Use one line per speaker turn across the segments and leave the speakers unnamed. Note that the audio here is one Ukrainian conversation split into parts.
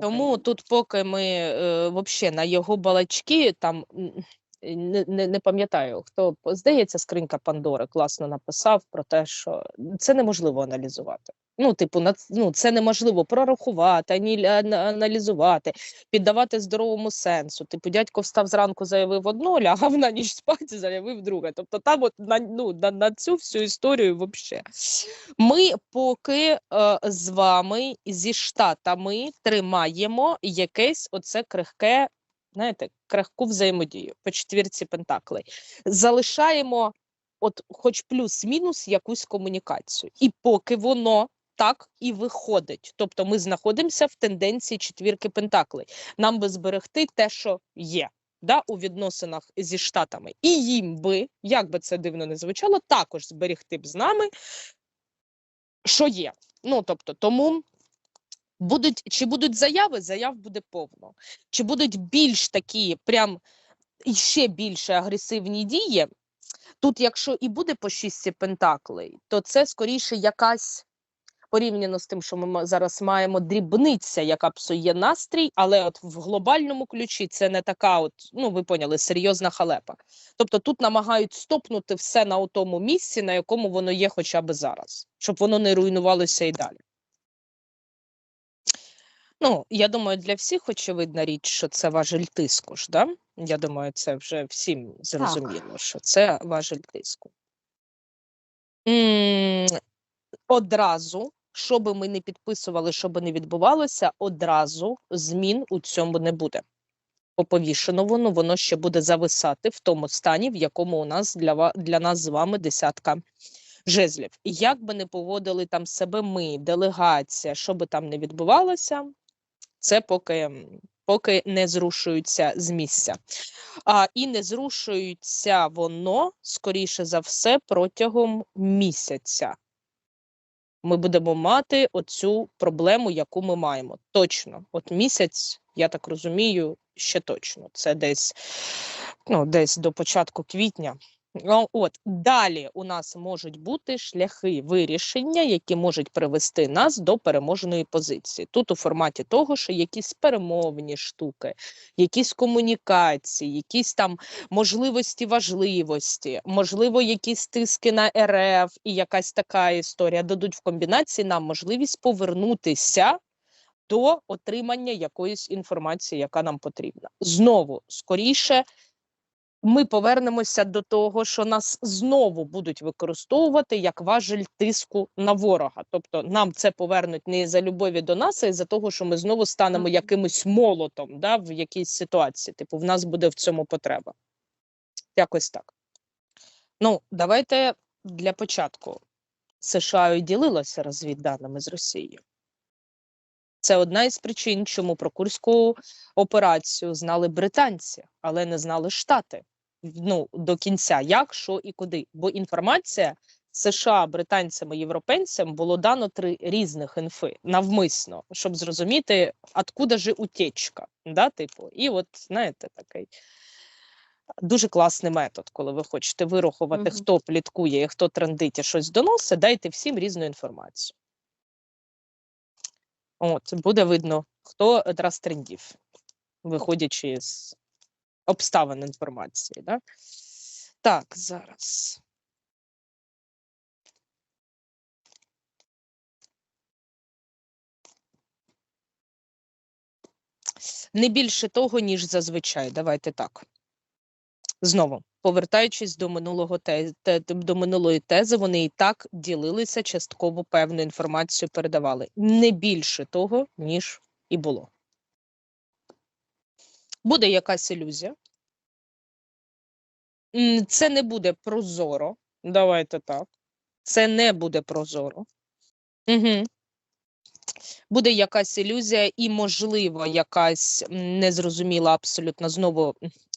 Тому тут, поки ми е, вообще на його балачки, там не, не, не пам'ятаю, хто здається, скринька Пандори класно написав про те, що це неможливо аналізувати. Ну, типу, на ну, це неможливо прорахувати, ані ана- аналізувати, піддавати здоровому сенсу. Типу, дядько встав зранку, заявив одно, лягав на ніч спати, заявив друге. Тобто, там от на, ну, на, на цю всю історію взагалі. Ми поки е, з вами зі штатами тримаємо якесь оце крихке, знаєте, крихку взаємодію по четвірці пентаклей. Залишаємо, от, хоч плюс-мінус, якусь комунікацію. І поки воно. Так і виходить. Тобто ми знаходимося в тенденції четвірки пентаклей. Нам би зберегти те, що є да, у відносинах зі штатами. І їм би, як би це дивно не звучало, також зберегти б з нами що є. Ну тобто, тому будуть чи будуть заяви, заяв буде повно. Чи будуть більш такі, прям ще більше агресивні дії. Тут, якщо і буде по шістці пентаклей, то це скоріше якась порівняно з тим, що ми зараз маємо дрібниця, яка псує настрій, але от в глобальному ключі це не така, от ну ви поняли, серйозна халепа. Тобто тут намагають стопнути все на тому місці, на якому воно є хоча б зараз, щоб воно не руйнувалося і далі. Ну, я думаю, для всіх очевидна річ, що це важель тиску ж, да? Я думаю, це вже всім зрозуміло, що це важель тиску. М, Одразу, що би ми не підписували, що би не відбувалося, одразу змін у цьому не буде. По повішеному ну, воно ще буде зависати в тому стані, в якому у нас для, для нас з вами десятка жезлів. Як би не поводили там себе ми, делегація, що би там не відбувалося, це поки, поки не зрушуються з місця. А, і не зрушується воно, скоріше за все, протягом місяця. Ми будемо мати оцю проблему, яку ми маємо. Точно, от місяць, я так розумію, ще точно. Це десь, ну, десь до початку квітня. От далі у нас можуть бути шляхи вирішення, які можуть привести нас до переможної позиції. Тут у форматі того, що якісь перемовні штуки, якісь комунікації, якісь там можливості важливості, можливо, якісь тиски на РФ і якась така історія дадуть в комбінації нам можливість повернутися до отримання якоїсь інформації, яка нам потрібна. Знову скоріше. Ми повернемося до того, що нас знову будуть використовувати як важель тиску на ворога. Тобто нам це повернуть не за любові до нас, а із за того, що ми знову станемо якимось молотом да, в якійсь ситуації. Типу, в нас буде в цьому потреба. Якось так. Ну, давайте для початку. США і ділилося розвідданими з Росією. Це одна із причин, чому про курську операцію знали британці, але не знали Штати. Ну, до кінця, як, що і куди. Бо інформація США, британцям і європейцям було дано три різних інфи навмисно, щоб зрозуміти, откуда же утечка. Да, типу. І от, знаєте, такий дуже класний метод, коли ви хочете вирахувати,
Мгм.
хто пліткує і хто трендить і щось доносить, дайте всім різну інформацію. От, буде видно, хто раз трендів, виходячи з обставин інформації. Да? Так, зараз. Не більше того, ніж зазвичай. Давайте так. Знову, повертаючись до минулого те, до минулої тези, вони і так ділилися частково певну інформацію передавали. Не більше того, ніж і було. Буде якась ілюзія. Це не буде прозоро. Давайте так. Це не буде прозоро. Угу. Буде якась ілюзія, і, можливо, якась незрозуміла абсолютно знову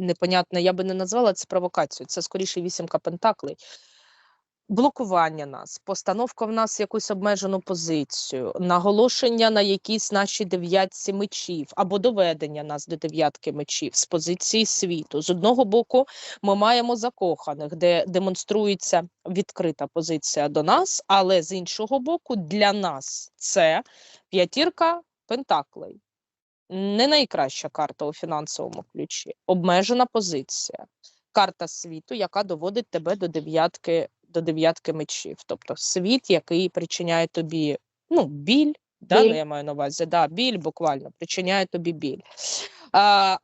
м, непонятна. Я би не назвала це провокацією. Це скоріше вісімка пентаклей. Блокування нас, постановка в нас якусь обмежену позицію, наголошення на якійсь нашій дев'ятці мечів або доведення нас до дев'ятки мечів з позиції світу. З одного боку, ми маємо закоханих, де демонструється відкрита позиція до нас, але з іншого боку, для нас це п'ятірка пентаклей. Не найкраща карта у фінансовому ключі. Обмежена позиція. Карта світу, яка доводить тебе до дев'ятки до дев'ятки мечів. Тобто світ, який причиняє тобі ну, біль, да, ну,
Біль.
я маю на увазі, да, біль буквально причиняє тобі біль. А,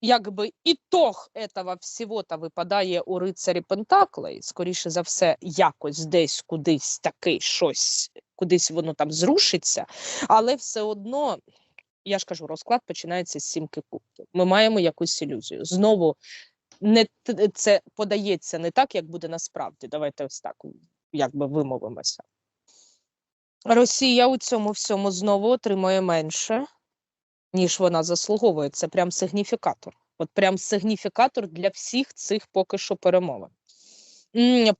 якби ітог этого всього-то випадає у рицарі Пентаклей, скоріше за все, якось десь кудись таки щось, кудись воно там зрушиться, але все одно, я ж кажу, розклад починається з сімки кубків. Ми маємо якусь ілюзію. Знову не це подається не так, як буде насправді. Давайте ось так якби вимовимося. Росія у цьому всьому знову отримує менше, ніж вона заслуговує. Це прям сигніфікатор. От прям сигніфікатор для всіх цих поки що перемовин.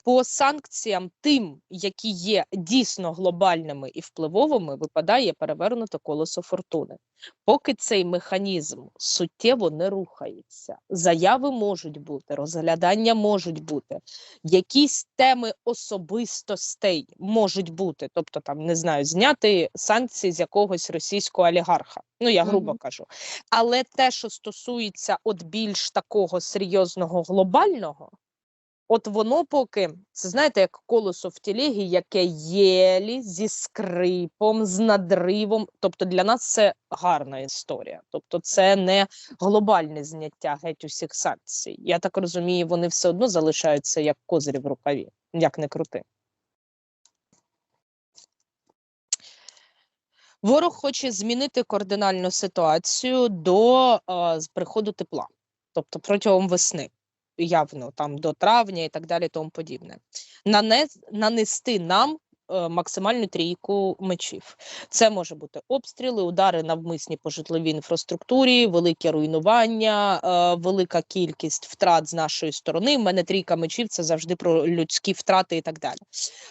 По санкціям, тим, які є дійсно глобальними і впливовими, випадає перевернуте колесо фортуни. Поки цей механізм суттєво не рухається, заяви можуть бути, розглядання можуть бути, якісь теми особистостей можуть бути, тобто там не знаю, зняти санкції з якогось російського олігарха. Ну я грубо
Мгм.
кажу. Але те, що стосується от більш такого серйозного глобального, от воно поки це знаєте, як колесо в тілегі, яке єлі зі скрипом, з надривом. Тобто для нас це гарна історія. Тобто, це не глобальне зняття геть усіх санкцій. Я так розумію, вони все одно залишаються як козирі в рукаві, як не крути. Ворог хоче змінити кардинальну ситуацію до е, приходу тепла, тобто протягом весни, явно там до травня і так далі, тому подібне. Нанес, нанести нам максимальну трійку мечів. Це може бути обстріли, удари навмисні по житловій інфраструктурі, велике руйнування, е, велика кількість втрат з нашої сторони. У мене трійка мечів це завжди про людські втрати і так далі.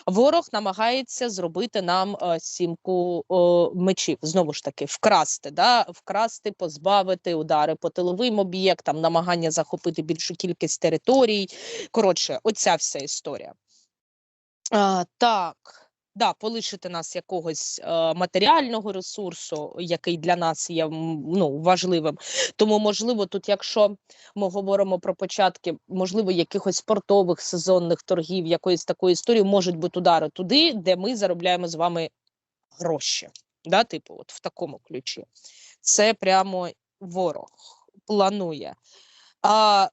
Ворог намагається зробити нам е, сімку е, мечів. Знову ж таки, вкрасти, да? вкрасти, позбавити удари по тиловим об'єктам, намагання захопити більшу кількість територій. Коротше, оця вся історія. А, так. Да, полишити нас якогось е, матеріального ресурсу, який для нас є ну, важливим. Тому, можливо, тут, якщо ми говоримо про початки, можливо, якихось спортових сезонних торгів, якоїсь такої історії, можуть бути удари туди, де ми заробляємо з вами гроші. Да, типу, от в такому ключі. Це прямо ворог планує. А,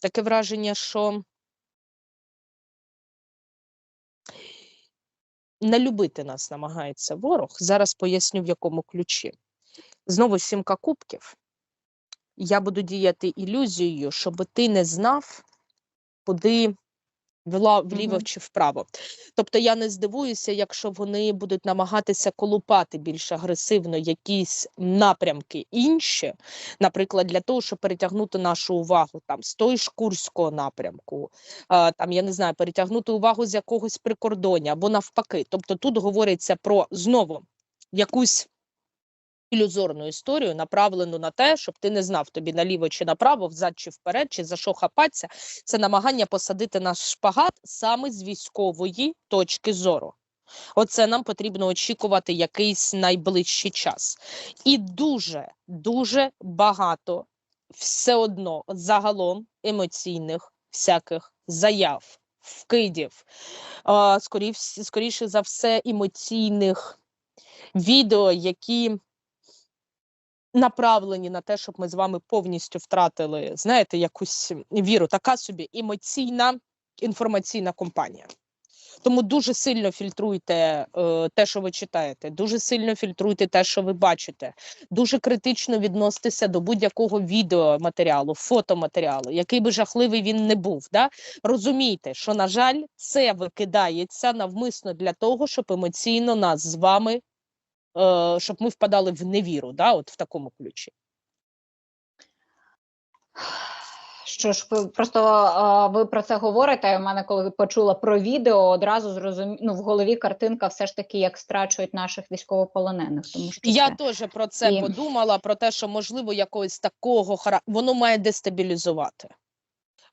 таке враження, що не любити нас намагається ворог. Зараз поясню в якому ключі. Знову сімка кубків. Я буду діяти ілюзією, щоб ти не знав, куди вліво чи вправо. Тобто я не здивуюся, якщо вони будуть намагатися колупати більш агресивно якісь напрямки інші, наприклад, для того, щоб перетягнути нашу увагу там з той ж Курського напрямку, а, там я не знаю, перетягнути увагу з якогось прикордоння або навпаки. Тобто тут говориться про знову якусь ілюзорну історію, направлену на те, щоб ти не знав тобі наліво чи направо, взад чи вперед, чи за що хапатися. Це намагання посадити наш шпагат саме з військової точки зору. Оце нам потрібно очікувати якийсь найближчий час. І дуже, дуже багато все одно загалом емоційних всяких заяв, вкидів, скоріше, за все, емоційних відео, які направлені на те, щоб ми з вами повністю втратили, знаєте, якусь віру. Така собі емоційна інформаційна компанія. Тому дуже сильно фільтруйте е, те, що ви читаєте, дуже сильно фільтруйте те, що ви бачите. Дуже критично відноситеся до будь-якого відеоматеріалу, фотоматеріалу, який би жахливий він не був. Да? Розумійте, що, на жаль, це викидається навмисно для того, щоб емоційно нас з вами, щоб ми впадали в невіру, да? от в такому ключі.
Що ж, просто а, ви про це говорите. У мене, коли почула про відео, одразу зрозумі... ну, в голові картинка все ж таки, як страчують наших військовополонених. Тому що
Я
це...
теж про це
І-
подумала, про те, що можливо якогось такого хара... воно має дестабілізувати.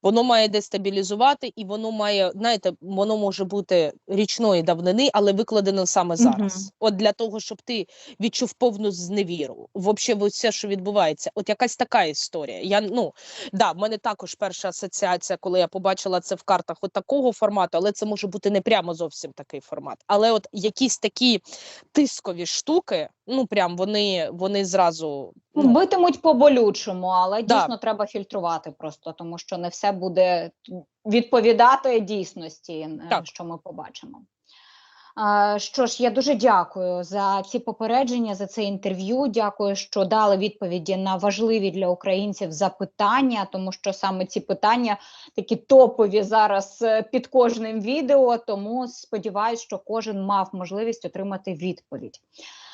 Воно має дестабілізувати, і воно має, знаєте, воно може бути річної давнини, але викладено саме зараз. От для того, щоб ти відчув повну зневіру. Взагалі, все, що відбувається, от якась така історія. Я ну да, в мене також перша асоціація, коли я побачила це в картах, от такого формату, але це може бути не прямо зовсім такий формат. Але от якісь такі тискові штуки, ну прям вони, вони зразу
Ну,
ну,
Битимуть по болючому, але
Да.
дійсно треба фільтрувати просто, тому що не все буде відповідати дійсності, е,
Так.
що ми побачимо. Що ж, я дуже дякую за ці попередження, за це інтерв'ю. Дякую, що дали відповіді на важливі для українців запитання, тому що саме ці питання такі топові зараз е, під кожним відео. Тому сподіваюся, що кожен мав можливість отримати відповідь.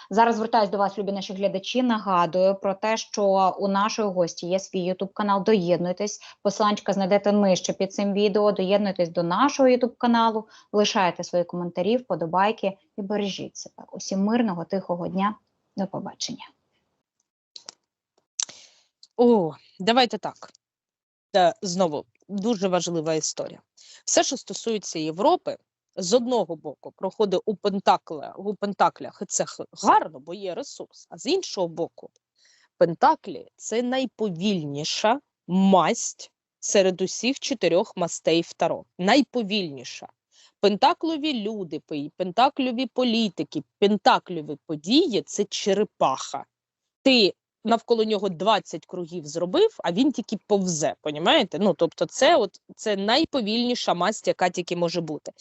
Зараз звертаюсь до вас, любі наші глядачі. Нагадую про те, що у нашої гості є свій ютуб канал. Доєднуйтесь. Посиланчика знайдете нижче під цим відео. Доєднуйтесь до нашого ютуб каналу, лишайте свої коментарі, вподобайки і бережіть себе. Усім мирного, тихого дня. До побачення.
О, давайте так. Знову дуже важлива історія. Все, що стосується Європи, з одного боку проходить у Пентаклях, у Пентаклях, і це гарно, бо є ресурс. А з іншого боку, Пентаклі це найповільніша масть серед усіх чотирьох мастей в Таро. Найповільніша. Пентаклові люди, пе- пентакльові політики, пентакльові події це черепаха. Ти навколо нього 20 кругів зробив, а він тільки повзе. Понімаєте? Ну тобто, це от це найповільніша масть, яка тільки може бути.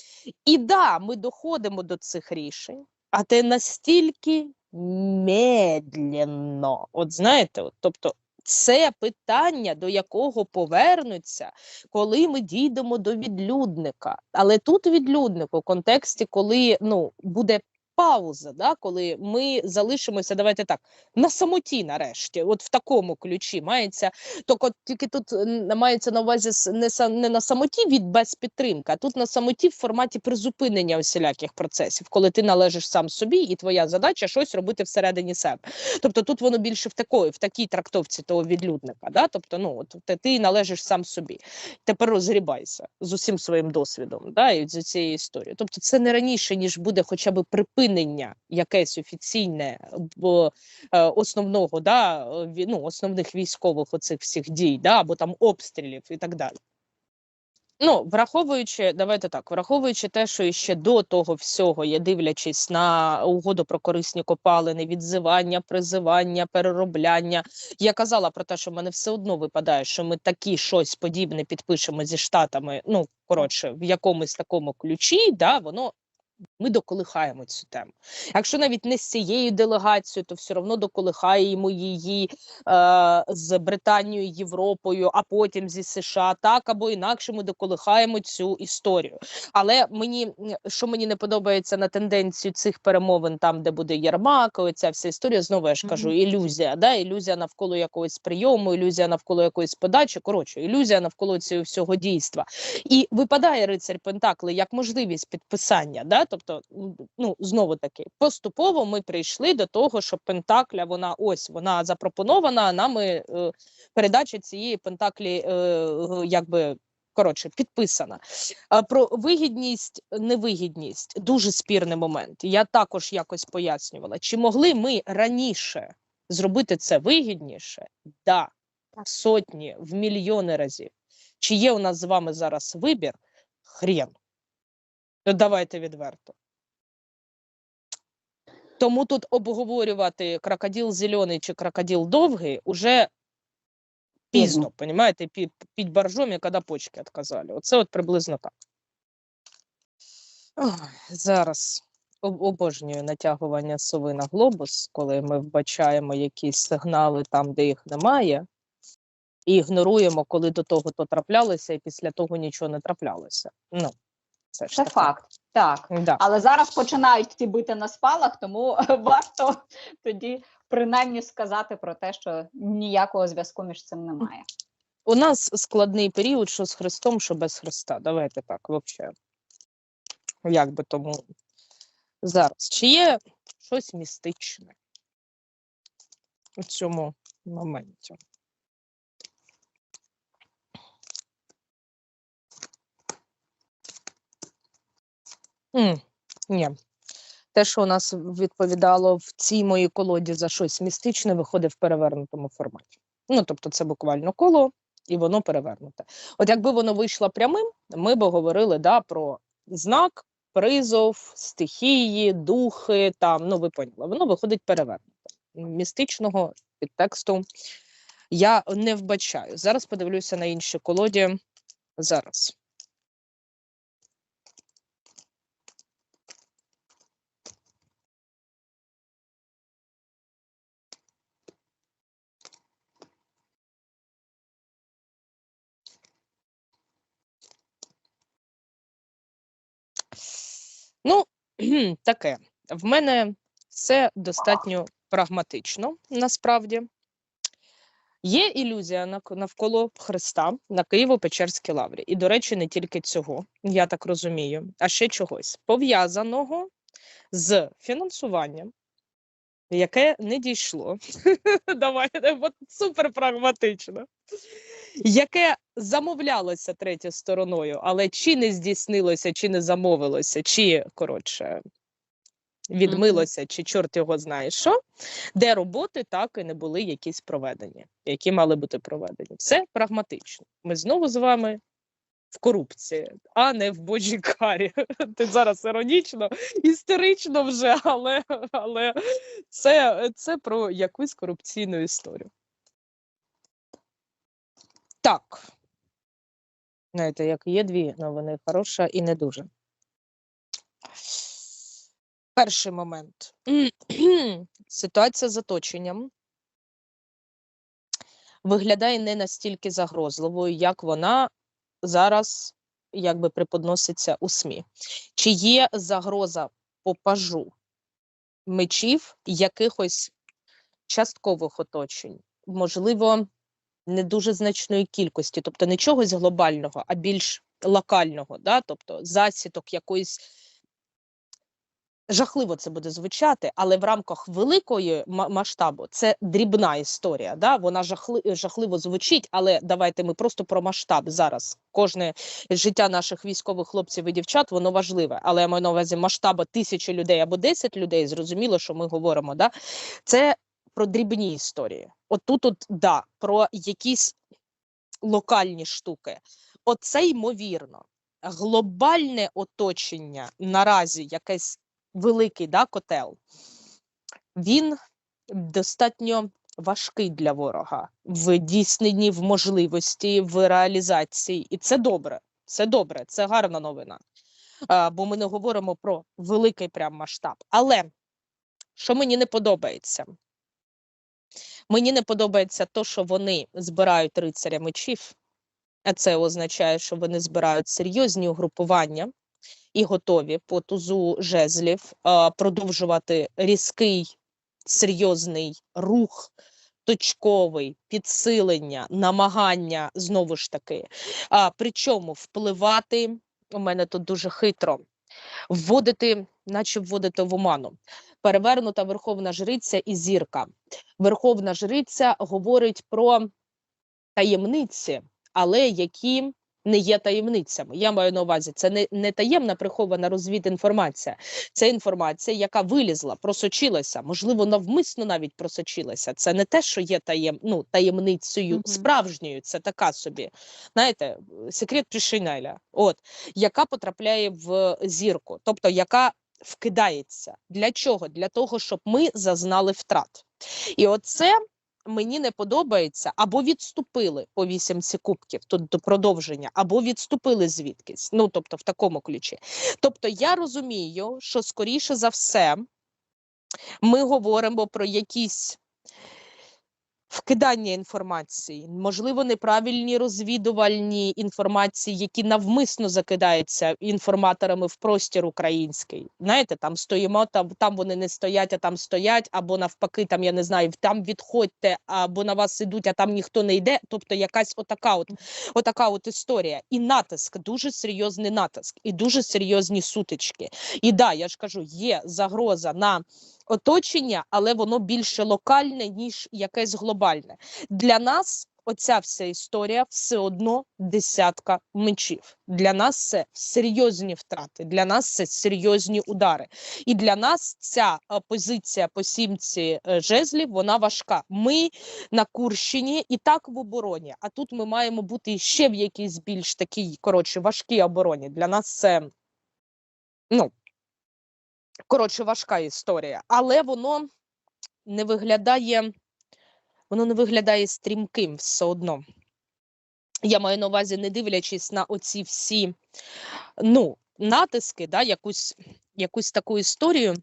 І да, ми доходимо до цих рішень, а те настільки медленно. От знаєте, от, тобто. Це питання, до якого повернуться, коли ми дійдемо до відлюдника. Але тут відлюдник у контексті, коли ну буде пауза, да, коли ми залишимося, давайте так, на самоті нарешті, от в такому ключі мається, тільки, тільки тут мається на увазі не, не на самоті від без підтримки, а тут на самоті в форматі призупинення усіляких процесів, коли ти належиш сам собі, і твоя задача щось робити всередині себе. Тобто тут воно більше в такої, в такій трактовці того відлюдника. Да? Тобто, ну от ти належиш сам собі. Тепер розгрібайся з усім своїм досвідом, да, і з цієї історії. Тобто, це не раніше, ніж буде хоча б припинення якесь офіційне е, основного, да, е, ну, основних військових оцих всіх дій, да, або там обстрілів і так далі. Ну, враховуючи, давайте так, враховуючи те, що ще до того всього, я дивлячись на угоду про корисні копалини, відзивання, призивання, переробляння, я казала про те, що в мене все одно випадає, що ми такі щось подібне підпишемо зі штатами. Ну коротше, в якомусь такому ключі, да, воно ми доколихаємо цю тему. Якщо навіть не з цією делегацією, то все одно доколихаємо її е, з Британією, Європою, а потім зі США, так або інакше ми доколихаємо цю історію. Але мені що мені не подобається на тенденцію цих перемовин, там де буде Єрмак, оця вся історія, знову я ж кажу, ілюзія, да, ілюзія навколо якогось прийому, ілюзія навколо якоїсь подачі. Коротше, ілюзія навколо цього всього дійства. І випадає рицарь Пентакли як можливість підписання. Да? Тобто, ну знову таки, поступово ми прийшли до того, що Пентакля, вона ось вона запропонована, нами е, передача цієї Пентаклі, е, якби. Коротше, підписана. А про вигідність, невигідність дуже спірний момент. Я також якось пояснювала, чи могли ми раніше зробити це вигідніше? Да,
Так.
сотні, в мільйони разів. Чи є у нас з вами зараз вибір? Хрен. Ну, давайте відверто. Тому тут обговорювати крокодил зелений чи крокодил довгий уже пізно,
Пізно.
понімаєте, під, під боржом, коли почки відказали. Оце от приблизно так. Ой, зараз обожнюю натягування сови на глобус, коли ми вбачаємо якісь сигнали там, де їх немає, і ігноруємо, коли до того то траплялося, і після того нічого не траплялося. Ну, це
Це факт. Так.
Да.
Але зараз починають ті бити на спалах, тому варто тоді принаймні сказати про те, що ніякого зв'язку між цим немає.
У нас складний період, що з Христом, що без Христа. Давайте так, взагалі. Як би тому зараз. Чи є щось містичне у цьому моменті? М, ні. Те, що у нас відповідало в цій моїй колоді за щось містичне, виходить в перевернутому форматі. Ну, тобто, це буквально коло, і воно перевернуте. От якби воно вийшло прямим, ми б говорили да, про знак, призов, стихії, духи, там, ну ви поняли, воно виходить перевернуте. Містичного підтексту я не вбачаю. Зараз подивлюся на інші колоді. Зараз. Ну, таке. В мене все достатньо прагматично, насправді. Є ілюзія навколо Христа на Києво-Печерській лаврі. І, до речі, не тільки цього, я так розумію, а ще чогось пов'язаного з фінансуванням, яке не дійшло. Давайте, от супер прагматично. Яке замовлялося третьою стороною, але чи не здійснилося, чи не замовилося, чи коротше відмилося, чи чорт його знає що, де роботи так і не були якісь проведені, які мали бути проведені. Все прагматично. Ми знову з вами в корупції, а не в божій карі. Ти зараз іронічно, історично вже, але, але це, це про якусь корупційну історію. Так. Знаєте, як є дві новини, хороша і не дуже. Перший момент. Ситуація з оточенням виглядає не настільки загрозливою, як вона зараз якби преподноситься у СМІ. Чи є загроза по пажу мечів якихось часткових оточень? Можливо, не дуже значної кількості, тобто не чогось глобального, а більш локального, да? тобто засідок якоїсь жахливо це буде звучати, але в рамках великої масштабу це дрібна історія. Да? Вона жахли, жахливо звучить, але давайте ми просто про масштаб зараз. Кожне життя наших військових хлопців і дівчат воно важливе. Але я маю на увазі масштаба тисячі людей або 10 людей. Зрозуміло, що ми говоримо. Да? Це про дрібні історії. От тут, от да, про якісь локальні штуки. Оце ймовірно. Глобальне оточення наразі якесь великий да, котел, він достатньо важкий для ворога в дійсненні, в можливості, в реалізації. І це добре. Це добре, це гарна новина. А, бо ми не говоримо про великий прям масштаб. Але що мені не подобається? Мені не подобається то, що вони збирають рицаря мечів, а це означає, що вони збирають серйозні угрупування і готові по тузу жезлів продовжувати різкий серйозний рух, точковий, підсилення, намагання знову ж таки. А, причому впливати у мене тут дуже хитро, вводити, наче вводити в оману. Перевернута верховна жриця і зірка. Верховна жриця говорить про таємниці, але які не є таємницями. Я маю на увазі, це не, не таємна прихована розвідінформація. Це інформація, яка вилізла, просочилася, можливо, навмисно навіть просочилася. Це не те, що є таєм, ну, таємницею
Мгм.
справжньою, це така собі. Знаєте, секрет Пришинеля, от яка потрапляє в зірку, тобто яка вкидається. Для чого? Для того, щоб ми зазнали втрат. І оце мені не подобається, або відступили по вісімці кубків тут до продовження, або відступили звідкись. Ну тобто, в такому ключі. Тобто, я розумію, що скоріше за все ми говоримо про якісь. Вкидання інформації, можливо, неправильні розвідувальні інформації, які навмисно закидаються інформаторами в простір український. Знаєте, там стоїмо, там, там вони не стоять, а там стоять, або навпаки, там я не знаю, там відходьте, або на вас ідуть, а там ніхто не йде. Тобто, якась отака, от отака от історія. І натиск, дуже серйозний натиск, і дуже серйозні сутички. І да, я ж кажу, є загроза на оточення, але воно більше локальне, ніж якесь глобальне. Для нас оця вся історія все одно десятка мечів. Для нас це серйозні втрати, для нас це серйозні удари. І для нас ця е, позиція по сімці е, жезлів вона важка. Ми на Курщині і так в обороні, а тут ми маємо бути ще в якійсь більш такій коротше важкій обороні. Для нас це ну коротше важка історія, але воно не виглядає, воно не виглядає стрімким все одно. Я маю на увазі, не дивлячись на оці всі ну, натиски, да, якусь, якусь таку історію.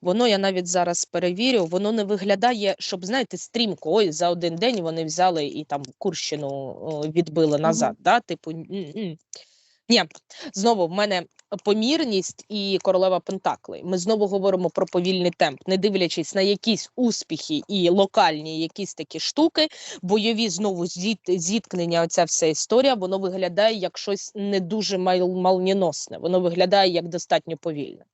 Воно я навіть зараз перевірю, воно не виглядає, щоб знаєте, стрімко. Ой, за один день вони взяли і там Курщину о, відбили назад. Да? Типу, ні, знову в мене помірність і королева Пентаклей. Ми знову говоримо про повільний темп, не дивлячись на якісь успіхи і локальні якісь такі штуки, бойові знову зіт, зіткнення. Оця вся історія, воно виглядає як щось не дуже мал, малніносне. Воно виглядає як достатньо повільне.